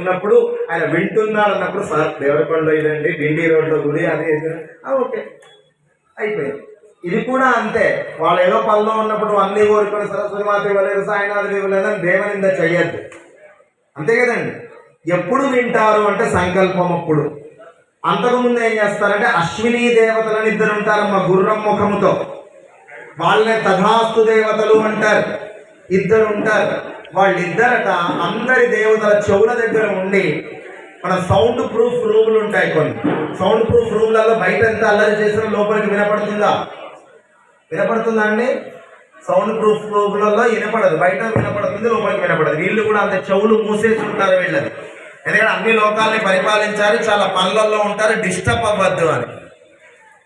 ఉన్నప్పుడు ఆయన వింటున్నాడు అన్నప్పుడు సార్ దేవరకొండలో ఇదండి డిండి రోడ్లో గుడి అది ఓకే. అయిపోయింది. ఇది కూడా అంతే. వాళ్ళు ఏదో పనిలో ఉన్నప్పుడు అన్ని కోరుకొని సరస్వతి మాత ఇవ్వలేదు సాయినాథులు ఇవ్వలేదని దేవనింద చెయ్యద్దు. అంతే కదండి. ఎప్పుడు వింటారు అంటే సంకల్పం అప్పుడు. అంతకుముందు ఏం చేస్తారంటే అశ్విని దేవతలని ఇద్దరు ఉంటారమ్మ గుర్రం ముఖముతో. వాళ్ళనే తథాస్తు దేవతలు అంటారు. ఇద్దరు ఉంటారు వాళ్ళిద్దరట అందరి దేవతల చెవుల దగ్గర ఉండి మన సౌండ్ ప్రూఫ్ రూములు ఉంటాయి కొన్ని. సౌండ్ ప్రూఫ్ రూమ్లలో బయట ఎంత అల్లరి చేసిన లోపలికి వినపడుతుందా? వినపడుతుందా అండి? సౌండ్ ప్రూఫ్ రూములలో వినపడదు. బయట వినపడుతుంది లోపలికి వినపడదు. వీళ్ళు కూడా అంత చెవులు మూసేసి ఉంటారు వీళ్ళది ఎందుకంటే అన్ని లోకాలని పరిపాలించాలి చాలా పనులలో ఉంటారు డిస్టర్బ్ అవ్వద్దు అని.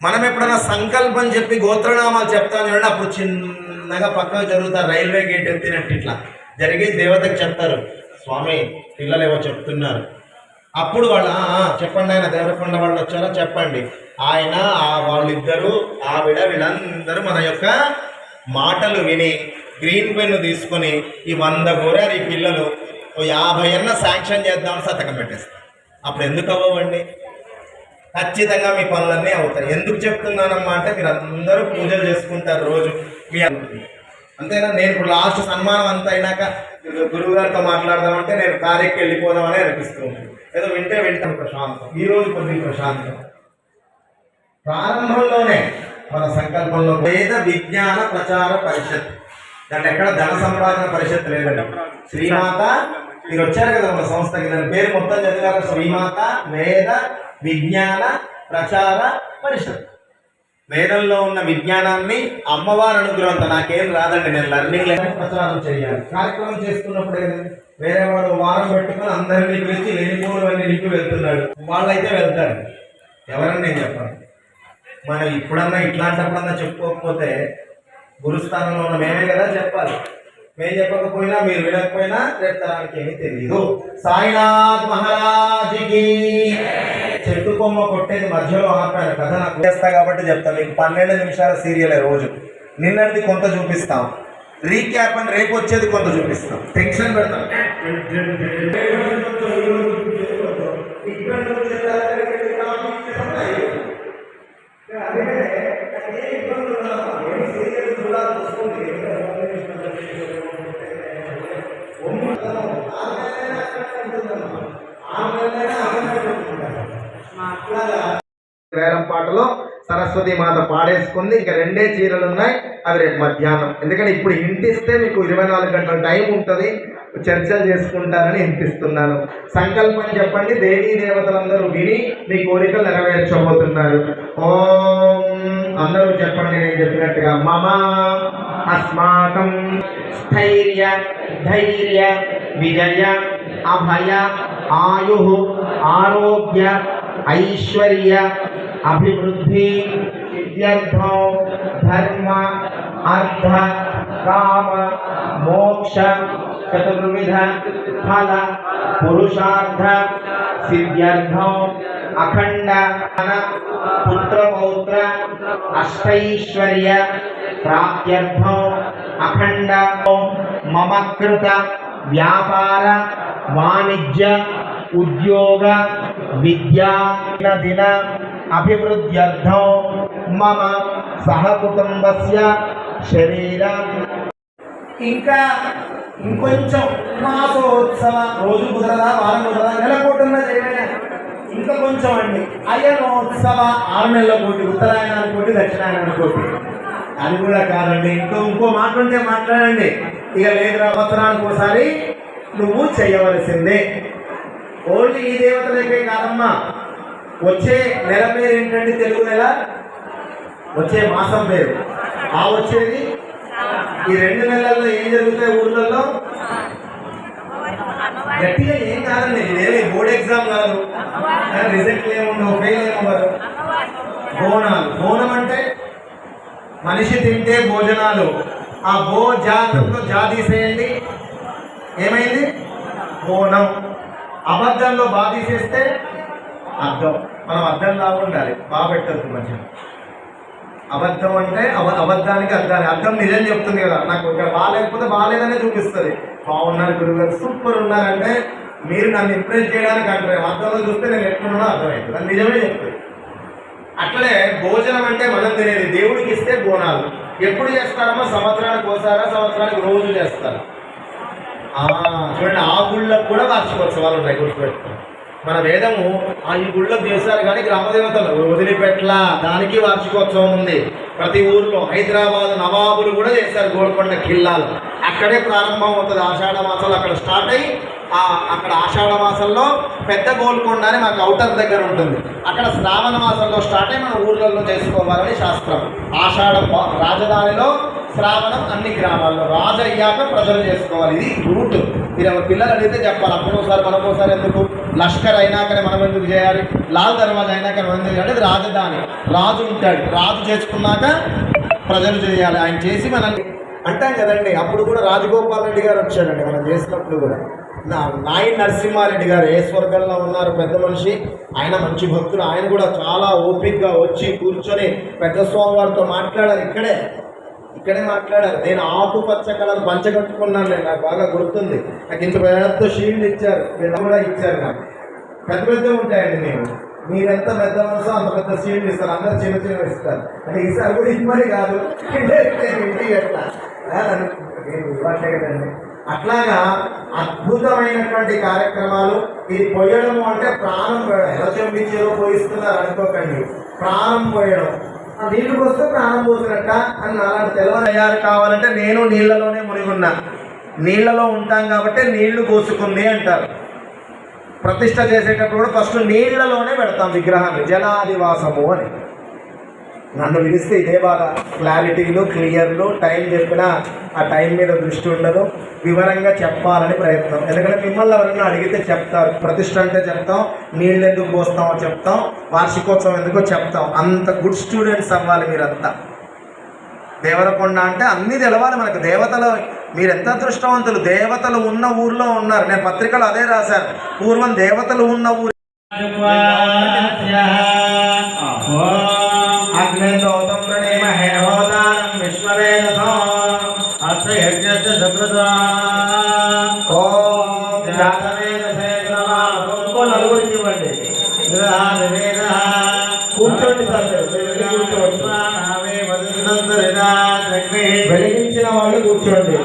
మనం ఎప్పుడైనా సంకల్పం చెప్పి గోత్రనామాలు చెప్తాం చూడండి అప్పుడు చిన్న చిన్నగా పక్కన జరుగుతారు రైల్వే గేట్ ఎత్తినట్టు ఇట్లా జరిగి దేవతకు చెప్తారు. స్వామి పిల్లలు ఏవో చెప్తున్నారు. అప్పుడు వాళ్ళు చెప్పండి ఆయన దేవరకొండ వాళ్ళు వచ్చారో? చెప్పండి. ఆయన ఆ వాళ్ళిద్దరూ ఆవిడ వీళ్ళందరూ మన యొక్క మాటలు విని గ్రీన్ పెన్ను తీసుకొని ఈ వంద గోరారు ఈ పిల్లలు ఓ యాభై అన్న శాంక్షన్ చేద్దామని సంతకం పెట్టేస్తారు. అప్పుడు ఎందుకు అవ్వండి ఖచ్చితంగా మీ పనులన్నీ అవుతాయి. ఎందుకు చెప్తున్నానమ్మా అంటే మీరు అందరూ పూజలు చేసుకుంటారు రోజు. మీ అంతేనా? నేను ఇప్పుడు లాస్ట్ సన్మానం అంతా అయినాక గురువు గారితో మాట్లాడదామంటే నేను కార్యక్కి వెళ్ళిపోదామని అనిపిస్తుంది ఏదో వింటే వింటాం ప్రశాంతం. ఈ రోజు కొద్దిగా ప్రశాంతం. ప్రారంభంలోనే మన సంకల్పంలో వేద విజ్ఞాన ప్రచార పరిషత్. దాంట్లో ఎక్కడ ధన సంపాదన పరిషత్ లేదండి. శ్రీమాత మీరు వచ్చారు కదా మన సంస్థకి దాని పేరు మొత్తం చదివారు శ్రీమాత వేద విజ్ఞాన ప్రచార పరిషత్. వేదంలో ఉన్న విజ్ఞానాన్ని అమ్మవారి అనుగ్రహంతో నాకేం రాదండి నేను లర్నింగ్ ప్రచారం చేయాలి. కార్యక్రమం చేసుకున్నప్పుడు వేరే వాడు వారం పెట్టుకుని అందరినీ పిలిచి లేనిపోవడం అన్ని నింపి వెళ్తున్నాడు. వాళ్ళైతే వెళ్తారు. ఎవరని నేను చెప్పాను. మనం ఇప్పుడన్నా ఇట్లాంటప్పుడన్నా చెప్పుకోకపోతే గురుస్థానంలో ఉన్న మేమే కదా చెప్పాలి. మేము చెప్పకపోయినా మీరు వినకపోయినా రేపు తరానికి ఏమీ తెలియదు సాయినాథ్ మహారాజుకి చెట్టు కొమ్మ కొట్టేది మధ్యలో ఆపాను కథ నాకు చేస్తా కాబట్టి చెప్తాను మీకు పన్నెండు నిమిషాల సీరియల్ రోజు. నిన్నటిది కొంత చూపిస్తాం. రీక్యాప్ అని రేపు వచ్చేది కొంత చూపిస్తాం. టెన్షన్ పెడతాం. వేలం పాటలో సరస్వతి మాత పాడేసుకుంది. ఇంకా రెండే చీరలు ఉన్నాయి. అవి రేపు మధ్యాహ్నం. ఎందుకంటే ఇప్పుడు ఇంటిస్తే మీకు ఇరవై నాలుగు గంటల టైం ఉంటుంది. చర్చలు చేసుకుంటారని ఇంటిస్తున్నాను సంకల్పం చెప్పండి. దేవీ దేవతలందరూ విని మీ కోరికలు నెరవేర్చబోతున్నారు. ఓం అందరూ చెప్పండి నేను చెప్పినట్టుగా మమ అస్మాకం స్థైర్య ధైర్య విజయ అభయ ఆయు ఆరోగ్య ఐశ్వర్య అభివృద్ధి సిద్ధ్యర్థం ధర్మ అర్థ కామ మోక్ష చతుర్విధ ఫల పురుషార్థ సిద్ధ్యర్థం అఖండ పుత్రపౌత్ర అష్టైశ్వర్య ప్రాప్త్యర్థం అఖండ మమ కృత వ్యాపార వాణిజ్య ఉద్యోగ విద్యా దిన అభివృద్ధ్యర్థం మమ సహకుటుంబస్య శరీర. ఇంకా ఇంకొంచెం మాసోత్సవ రోజు కుదరదా వారం కుదరదా నెల కోటి ఉన్నది ఏమైనా? ఇంకా కొంచెం అండి. అయనోత్సవ ఆరు నెలల కోటి ఉత్తరాయణానికి కోటి దక్షిణాయనానికి కోటి అది కూడా కాదండి. ఇంకో ఇంకో మాట్లాడితే మాట్లాడండి. ఇక లేదు సంవత్సరానికి ఒకసారి నువ్వు చేయవలసిందే. ఓన్లీ ఈ దేవతలకే కాదమ్మా. వచ్చే నెల పేరు ఏంటంటే తెలుగు నెల? వచ్చే మాసం పేరు. ఆ వచ్చేది ఈ రెండు నెలల్లో ఏం జరుగుతాయి ఊర్లలో? గట్టిగా ఏం కాదండి ఇదేమి బోర్డ్ ఎగ్జామ్ కాదు. రిజల్ట్ ఏముండవు ఫెయిల్ ఏమవ్వరు బోనాలు. బోనం అంటే మనిషి తింటే భోజనాలు. ఆ బో జాతంలో జా తీసేయండి. ఏమైంది? బోనం. అబద్ధంలో బా తీసేస్తే అర్థం. మనం అర్థం లాగా ఉండాలి బాగా పెట్టద్దు మంచిగా. అబద్ధం అంటే అబ అబద్ధానికి అర్థాన్ని అర్థం నిజం చెప్తుంది కదా. నాకు ఇక్కడ బాగాలేకపోతే బాగాలేదనే చూపిస్తుంది. బాగున్నారు గురుగారు సూపర్ ఉన్నారంటే మీరు నన్ను ఇంప్రెస్ చేయడానికి అంటే అర్థంలో చూస్తే నేను ఎట్లున్నానో అర్థమైంది. అది నిజమే చెప్తుంది అట్లనే భోజనం అంటే మనం తినేది. దేవుడికి ఇస్తే బోనాలు. ఎప్పుడు చేస్తారమ్మా? సంవత్సరానికి ఒకసారా సంవత్సరానికి రోజు చేస్తారు? చూడండి ఆ గుళ్ళకు కూడా వార్షికోత్సవాలు ఉంటాయి. గుర్తుపెట్టుకోండి. మన వేదము ఆ ఈ గుళ్ళకు చేశారు కానీ గ్రామదేవతలు వదిలిపెట్ల. దానికి వార్షికోత్సవం ఉంది. ప్రతి ఊర్లో హైదరాబాద్ నవాబులు కూడా చేశారు గోల్కొండ కిల్లాలు అక్కడే ప్రారంభం అవుతుంది ఆషాఢ మాసంలో అక్కడ స్టార్ట్ అయ్యి అక్కడ ఆషాఢ మాసంలో పెద్ద గోల్కొండ అని మాకు అవుటర్ దగ్గర ఉంటుంది. అక్కడ శ్రావణ మాసంలో స్టార్ట్ అయ్యి మన ఊర్లలో చేసుకోవాలని శాస్త్రం. ఆషాఢ రాజధానిలో శ్రావణం అన్ని గ్రామాల్లో రాజు అయ్యాక ప్రజలు చేసుకోవాలి. ఇది రూట్. మీరు పిల్లలు అడిగితే చెప్పాలి. అప్పుడు ఒకసారి మనకోసారి ఎందుకు? లష్కర్ అయినాకనే మనం ఎందుకు చేయాలి? లాల్ దర్వాజా కానీ మనం ఎందుకు చేయాలి? ఇది రాజధాని. రాజు ఉంటాడు. రాజు చేసుకున్నాక ప్రజలు చేయాలి. ఆయన చేసి మనల్ని అంటాం కదండి అప్పుడు కూడా రాజగోపాల్ రెడ్డి గారు వచ్చారండి మనం చేసినప్పుడు కూడా. నా నాయి నరసింహారెడ్డి గారు ఏ స్వర్గంలో ఉన్నారు పెద్ద మనిషి? ఆయన మంచి భక్తులు. ఆయన కూడా చాలా ఓపిక్గా వచ్చి కూర్చొని పెద్ద స్వామి వారితో మాట్లాడారు ఇక్కడే. ఇక్కడే మాట్లాడారు. నేను ఆకుపచ్చ కలర్ పంచ కట్టుకున్నాను నేను. నాకు బాగా గుర్తుంది. నాకు ఇంత పెద్ద షీల్డ్ ఇచ్చారు. వీళ్ళు కూడా ఇచ్చారు నాకు. పెద్ద పెద్ద ఉంటాయండి నేను మీరెంత పెద్ద మనసో అంత పెద్ద షీల్డ్ ఇస్తారు. అందరు చిన్న చిన్న ఇస్తారు. అంటే ఈసారి కూడా ఇమ్మని కాదు. నేను ఇంటికి ఎట్లా ఇవ్వట్లే కదండి. అట్లాగా అద్భుతమైనటువంటి కార్యక్రమాలు. ఇది పోయడము అంటే ప్రాణం పోయడం. ఎలా చెంపించేదో పోయిస్తున్నారు అనుకోకండి ప్రాణం పోయడం. నీళ్ళు పోస్తే ప్రాణం పోసినట్ట అని అలాంటి తెలవని తయారు కావాలంటే నేను నీళ్ళలోనే మునిగున్నా. నీళ్ళలో ఉంటాం కాబట్టి నీళ్ళు పోసుకుంది అంటారు. ప్రతిష్ట చేసేటప్పుడు కూడా ఫస్ట్ నీళ్ళలోనే పెడతాం విగ్రహాన్ని జలాదివాసము అని. నన్ను పిలిస్తే ఇదే బాగా క్లారిటీలు క్లియర్లు టైం చెప్పినా ఆ టైం మీద దృష్టి ఉండదు. వివరంగా చెప్పాలని ప్రయత్నం. ఎందుకంటే మిమ్మల్ని ఎవరైనా అడిగితే చెప్తారు. ప్రతిష్ట అంటే చెప్తాం. నీళ్ళు ఎందుకు పోస్తామో చెప్తాం. వార్షికోత్సవం ఎందుకో చెప్తాం. అంత గుడ్ స్టూడెంట్స్ అవ్వాలి మీరంతా. దేవరకొండ అంటే అన్నీ తెలవాలి మనకు. దేవతలు మీరు ఎంత అదృష్టవంతులు? దేవతలు ఉన్న ఊర్లో ఉన్నారు. నేను పత్రికలు అదే రాశాను. పూర్వం దేవతలు ఉన్న ఊరు. అగ్నిదోతం ప్రణేమహే హోదానం విశ్వవేదసం ఓం జాతవేదసే నమః నలుగురికి ఇవ్వండి కూర్చోండి. సార్ వెలిగించిన వాళ్ళు కూర్చోండి.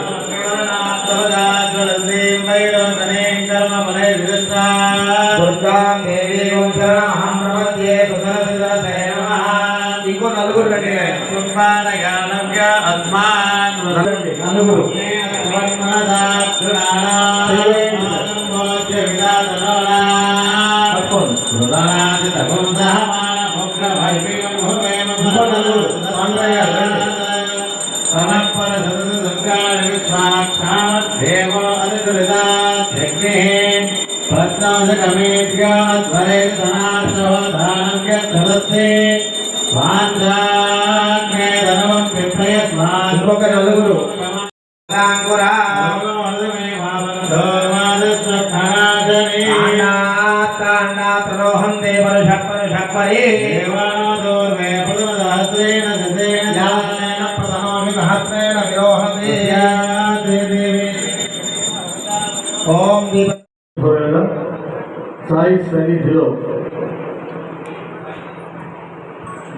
దుర్గా దేవి ప్రపద్యే సుదరసిదరసే రండి, నలుగురు ఇంకో నలుగురు ఓం సాయి సన్నిధిలో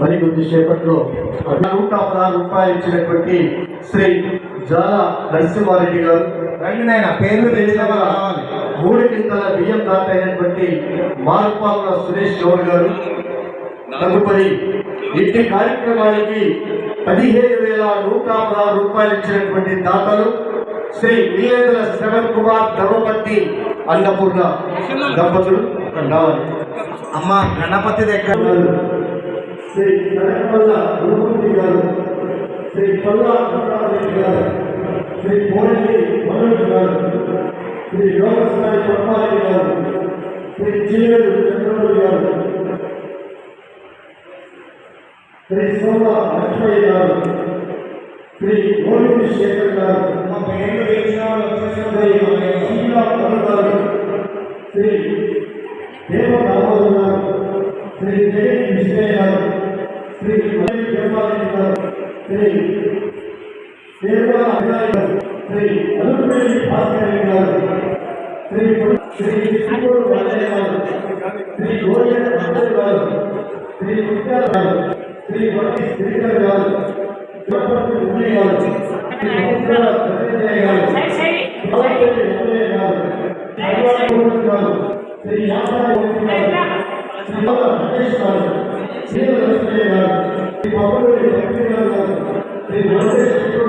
మరి కొద్దిసేపట్లో నూట పదహారు రూపాయలు ఇచ్చినటువంటి శ్రీ జాల నరసింహారెడ్డి గారు. రండి నాయన పేర్లు రావాలి. మూడు కిందల బియ్యం దాటైనటువంటి మారుపాల సురేష్ గౌడ్ గారు. తదుపరి ఇంటి కార్యక్రమానికి పదిహేను వేల నూట పదహారు రూపాయలు ఇచ్చినటువంటి దాతలు. శ్రీ వీరేంద్ర శ్రవణ్ కుమార్ ధర్మపతి అన్నపూర్ణ దంపతులు రావాలి అమ్మ గణపతి దగ్గర శ్రీ కనకపల్ల గురుమూర్తి గారు శ్రీ పల్లా వెంకటరామరెడ్డి గారు శ్రీ కోడలి మనోజ్ గారు శ్రీ యోగస్థాయి పద్మారెడ్డి గారు శ్రీ చీవేరు చంద్రబాబు గారు శ్రీ సోమ లక్ష్మయ్య గారు శ్రీ గోవింద శేఖర్ గారు మా పేర్లు వేసినాడు శ్రీలా పవన్ గారు శ్రీ దేవ దామోదర్ గారు శ్రీ దేవి విశ్వయ్య గారు శ్రీ జపాలి గారు శ్రీ దేవా అభిరాయ్ గారు శ్రీ అరుణ్ భాస్కర్ గారు శ్రీ శ్రీ శ్రీకోడు రాజయ్య గారు శ్రీ గోవింద గారు శ్రీ ముత్యాల గారు శ్రీ శ్రీధర్ గారు శ్రీ పవన్ శ్రీ వెంకటేశ్వర శ్రీ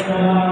Amém.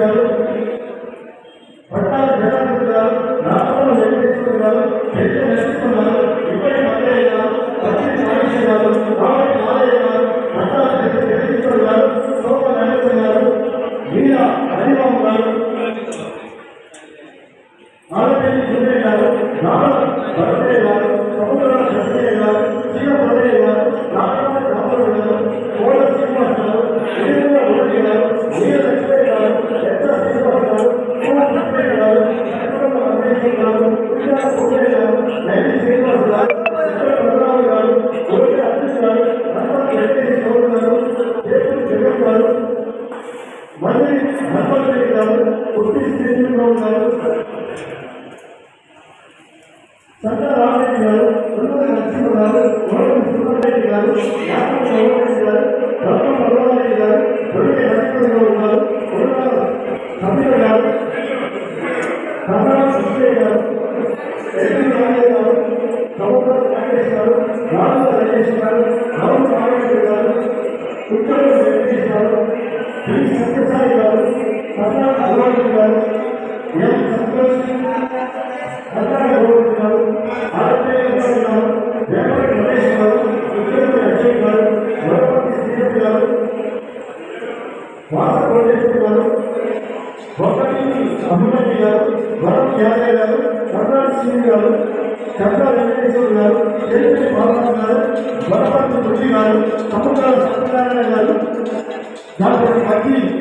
Señor. 有。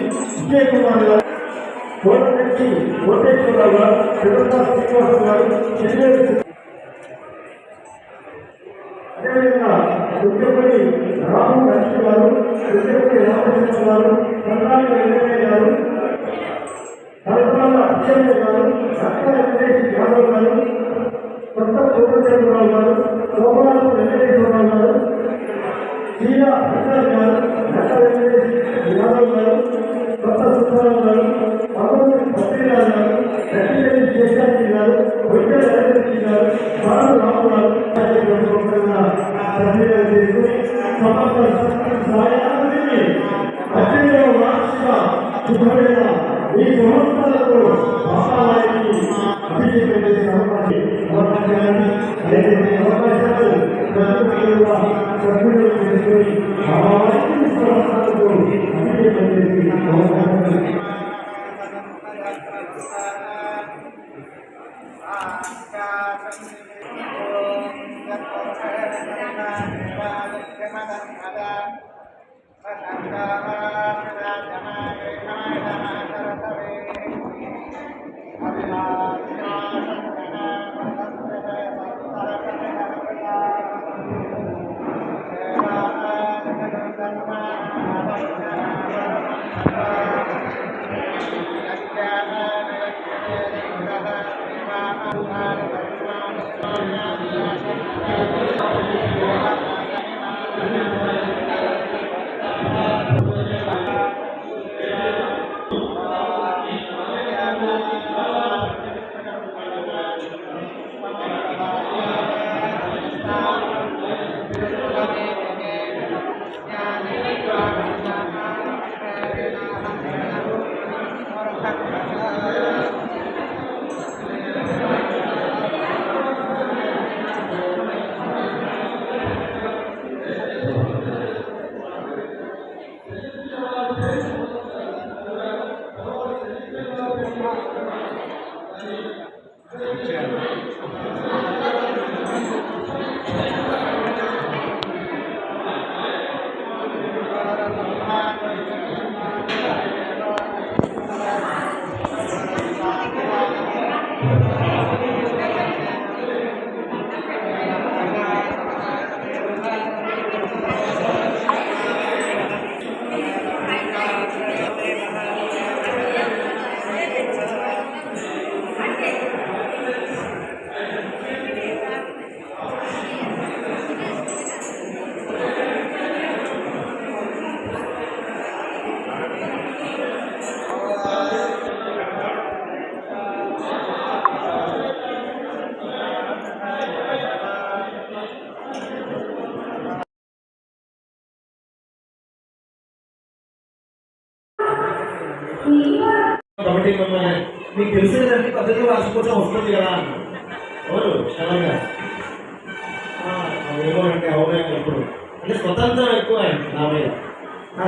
మధ్య విజయ్ కోటేశ్వరరావు గారు తిరుమల శ్రీనివాసరావు గారు అదేవిధంగా రాము గారు రామకృష్ణ గారు వెంకయ్య గారు అక్షయ్య గారు వెంకటేష్ యాదవ్ గారు కొత్త కోటేశ్వరరావు గారు వెంకటేశ్వరరావు గారు ప్రసాద్ గారు ಸರ್ಕಾರ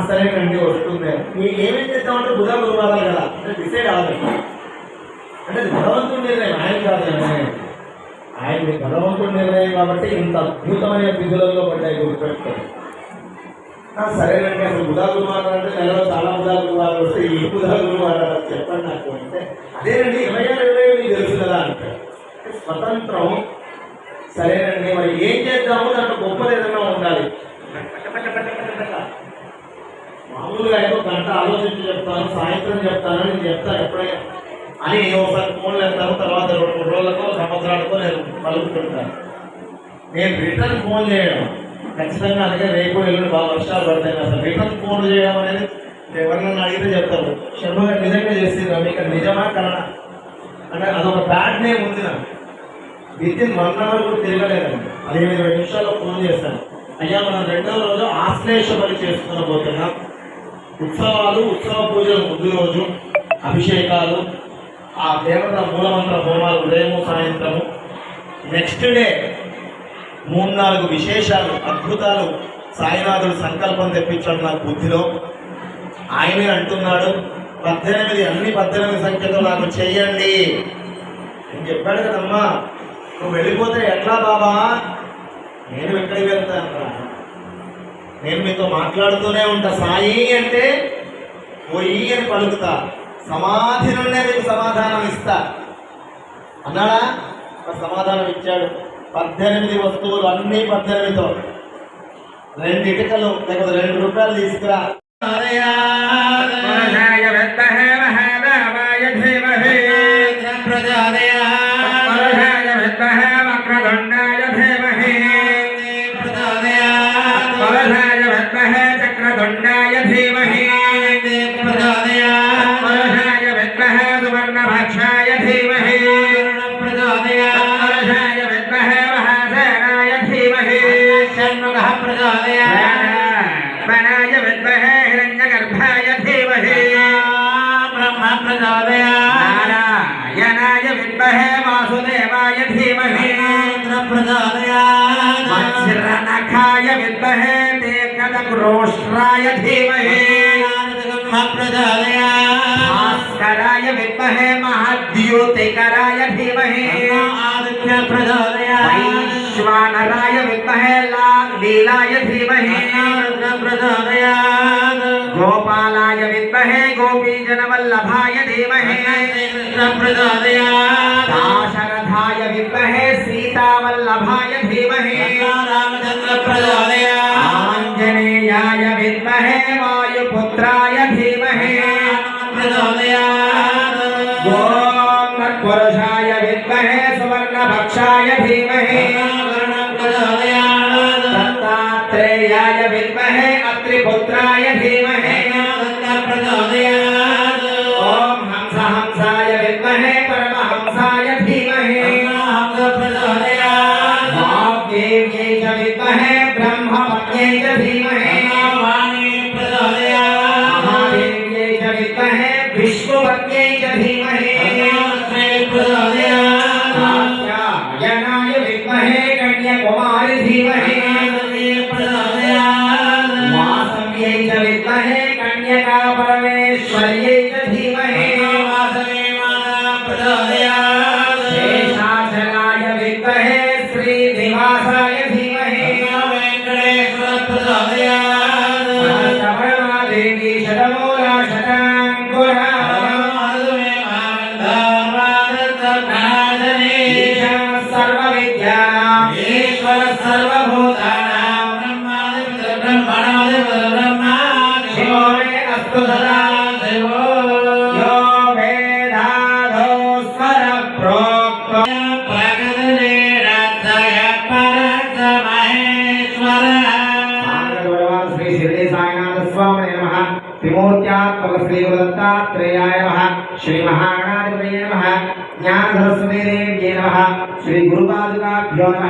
సరేనండి వస్తుంది మీకు ఏమేం చేద్దామంటే బుధ గురువారాలు కదా అంటే డిసైడ్ అవ్వాలి. అంటే అది భగవంతుడి నిర్ణయం ఆయన కాదు ఆయన భగవంతుడి నిర్ణయం కాబట్టి ఇంత అద్భుతమైన విధులలో పడ్డాయి గుర్తుపెట్టుకోండి సరేనండి అసలు బుధా గురువారాలు అంటే నెలలో చాలా బుధా గురువారాలు వస్తే ఈ బుధా గురువారాలు అని చెప్పండి నాకు అంటే అదేనండి ఇరవై ఆరు ఇరవై మీకు తెలుసు కదా అంటే. స్వతంత్రం. సరేనండి మరి ఏం చేద్దాము? దాంట్లో గొప్పది ఏదైనా ఉండాలి. మామూలుగా అయితే ఒక గంట ఆలోచించి చెప్తాను సాయంత్రం చెప్తాను నేను చెప్తాను ఎప్పుడైనా. అని ఒకసారి ఫోన్లు వేస్తాను తర్వాత రెండు మూడు రోజులకో సంవత్సరాలకో నేను కలుపుతుంటాను నేను రిటర్న్ ఫోన్ చేయడం ఖచ్చితంగా అలాగే రేపు ఎల్లుండి బాగా వర్షాలు పడతాయి. అసలు రిటర్న్ ఫోన్ చేయడం అనేది ఎవరినైనా అడిగితే చెప్తారు. శర్మ గారు నిజంగా చేసిండ్రా? మీకు నిజమా కలనా అంటే అదొక బ్యాడ్ నేమ్ ఉంది నాకు. విత్ ఇన్ వన్ అవర్ కూడా తిరగలేదండి. పదిహేను ఇరవై నిమిషాల్లో ఫోన్ చేశాను. అయ్యా మనం రెండవ రోజు ఆశ్లేష పని చేసుకున్న పోతున్నాం ఉత్సవాలు ఉత్సవ పూజలు ముందు రోజు అభిషేకాలు ఆ దేవత మూలమంత్ర హోమాలు ఉదయము సాయంత్రము. నెక్స్ట్ డే మూడు నాలుగు విశేషాలు అద్భుతాలు సాయినాథుడు సంకల్పం తెప్పించాడు నాకు బుద్ధిలో. ఆయనే అంటున్నాడు పద్దెనిమిది అన్ని పద్దెనిమిది సంఖ్యతో నాకు చెయ్యండి. నేను చెప్పాడు కదమ్మా నువ్వు వెళ్ళిపోతే ఎట్లా బాబా? నేను ఎక్కడికి వెళ్తాను నేను మీతో మాట్లాడుతూనే ఉంటా. సాయి అంటే పొయ్యి అని పలుకుతా. సమాధి నుండే మీకు సమాధానం ఇస్తా. అన్నాడా? ఒక సమాధానం ఇచ్చాడు. పద్దెనిమిది వస్తువులు అన్నీ పద్దెనిమిదితో. రెండు ఇటుకలు లేకపోతే రెండు రూపాయలు తీసుకురా. रोष्ट्राय धीमहे। भास्कराय विद्महे महाद्योतिकराय धीमहि। आदित्य प्रचोदयात् वैश्वानराय विद्महे लीलाय धीमहि। रुद्र प्रचोदयात् गोपालाय विद्महे गोपीजनवल्लभाय धीमहि। कृष्ण प्रचोदयात् दाशरथाय विद्महे सीतावल्लभाय धीमहि। रामचन्द्र प्रचोदयात् धीमहि प्रचोदयात् के च है विश्व శ్రీ గురుదత్తాత్రేయాయ నమ శ్రీ మహాగణాధిపతయ నమ జ్ఞాన సరస్వతీ దేవ్యే నమ శ్రీ గురుపాదుకాభ్యో నమ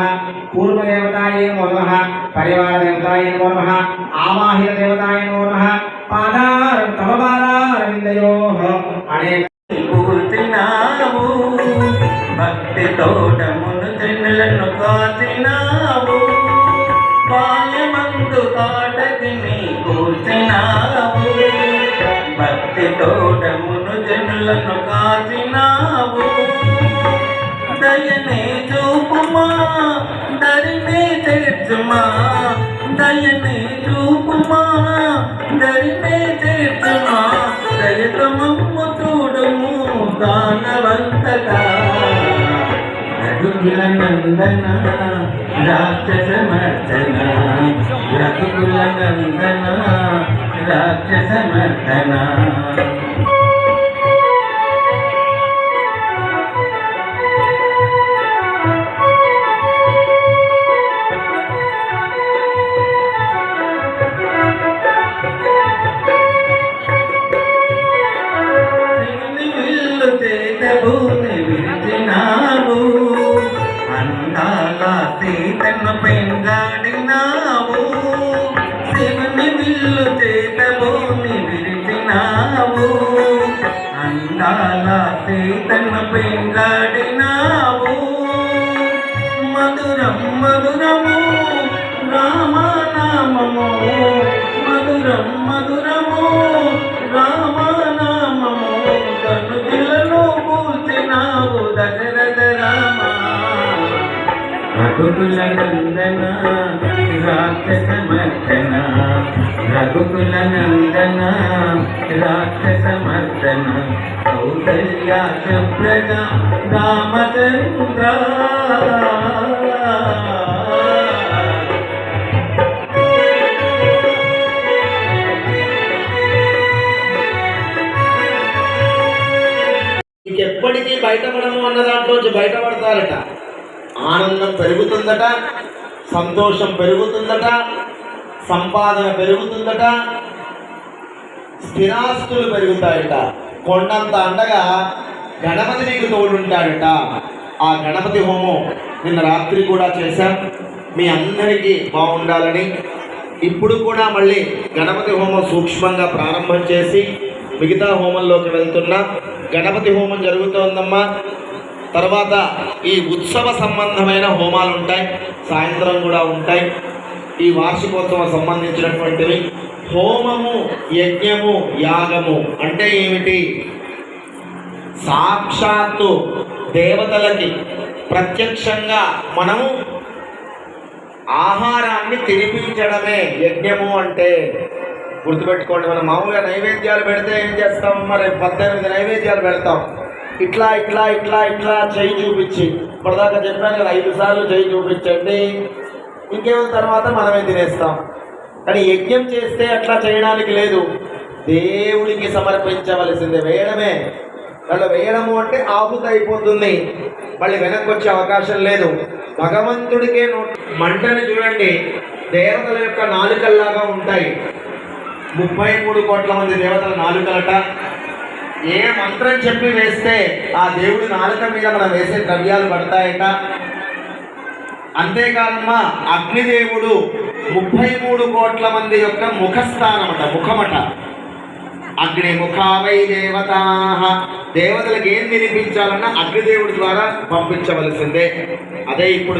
పూర్వదేవతాయే నమో నమ పరివార దేవతాయే నమో నమ ఆవాహిత దేవతాయే నమో నమ పాదారం కళ్ళను కాచినావు దయనే చూపుమా దరినే తీర్చుమా. దయనే చూపుమా దరినే చేర్చుమా దయతమమ్ము చూడుము దానవంతగా రఘుకుల నందన రాక్షస మర్దన రఘుకుల నందన రాక్షస మర్దన అందాల సీతను పెంగాడినావు మధురం మధురము రామనామము. మధురం మధురము రామనామము. కనుదిలలో పూర్తినావు దశరథ రామ. రఘుకుల నందన రాక్షస మర్దన. రఘుకుల నందన రాక్షస మర్దన. కౌసల్యాశ ప్రజ రామచంద్ర ఎప్పటికీ బయటపడము అన్న దాంట్లోంచి బయటపడతారట. ఆనందం పెరుగుతుందట సంతోషం పెరుగుతుందట సంపాదన పెరుగుతుందట స్థిరాస్తులు పెరుగుతాయట. కొండంత అండగా గణపతి నీకు తోడుంటాడట. ఆ గణపతి హోమం నిన్న రాత్రి కూడా చేశాం. మీ అందరికీ బాగుండాలని. ఇప్పుడు కూడా మళ్ళీ గణపతి హోమం సూక్ష్మంగా ప్రారంభం చేసి మిగతా హోమంలోకి వెళ్తున్నా. గణపతి హోమం జరుగుతోందమ్మా. తర్వాత ఈ ఉత్సవ సంబంధమైన హోమాలు ఉంటాయి సాయంత్రం కూడా ఉంటాయి. ఈ వార్షికోత్సవం సంబంధించినటువంటివి. హోమము యజ్ఞము యాగము అంటే ఏమిటి? సాక్షాత్తు దేవతలకి ప్రత్యక్షంగా మనము ఆహారాన్ని తినిపించడమే యజ్ఞము అంటే. గుర్తుపెట్టుకోండి మనం మామూలుగా నైవేద్యాలు పెడితే ఏం చేస్తాం? మరి పద్దెనిమిది నైవేద్యాలు పెడతాం. ఇట్లా ఇట్లా ఇట్లా ఇట్లా చేయి చూపించి. ఇప్పటిదాకా చెప్పాను కదా ఐదు సార్లు చేయి చూపించండి. ఇంకేమో తర్వాత మనమే తినేస్తాం. కానీ యజ్ఞం చేస్తే అట్లా చేయడానికి లేదు. దేవుడికి సమర్పించవలసింది వేయడమే వాళ్ళు వేయడము అంటే ఆహుతి అయిపోతుంది. మళ్ళీ వెనక్కి వచ్చే అవకాశం లేదు. భగవంతుడికే మంటని చూడండి. దేవతల యొక్క నాలుకల్లాగా ఉంటాయి. ముప్పై మూడు కోట్ల మంది దేవతల నాలుకలట. ఏ మంత్రం చెప్పి వేస్తే ఆ దేవుడి నాలుక మీద మనం వేసే ద్రవ్యాలు పడతాయట. అంతేకాదమ్మా అగ్నిదేవుడు ముప్పై మూడు కోట్ల మంది యొక్క ముఖస్థానమట ముఖమట. అగ్ని ముఖావై దేవతా. దేవతలకు ఏం వినిపించాలన్నా అగ్నిదేవుడి ద్వారా పంపించవలసిందే. అదే ఇప్పుడు